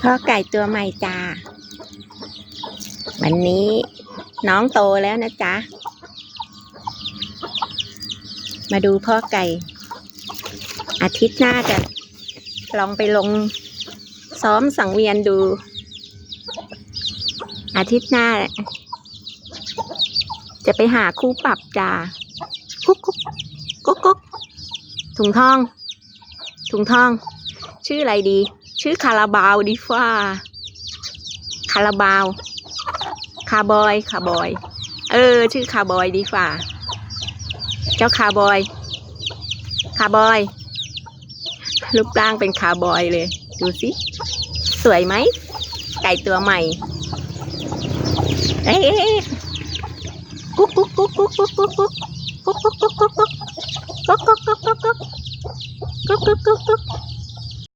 พ่อไก่ตัวใหม่จ้า วันนี้น้องโตแล้วนะจ๊ะ มาดูพ่อไก่ อาทิตย์หน้าจะลองไปลง ซ้อมสังเวียนดู อาทิตย์หน้า จะไปหาคู่ปรับจ้ากุ๊กกุ๊กกุ๊กกุ๊กถุงทอง ถุงทอง ชื่ออะไรดี ชื่อคาราบาวดีฟ้าคาราบาวคาร์บอยคาร์บอย เออ ชื่อคาร์บอยดีฟ้าเจ้าคาร์บอยคาร์บอยรูปร่างเป็นคาร์บอยเลย ดูสิ สวยไหม ไก่ตัวใหม่ เอ๊ะกุ๊กกุ๊กกุ๊กกุ๊กกุ๊กกุ๊กกุ๊กกุ๊กกุ๊กกุ๊กกุ๊กกุ๊กกุ๊กกุ๊กกุ๊กกุ๊กกุ๊กกุ๊กกุ๊ก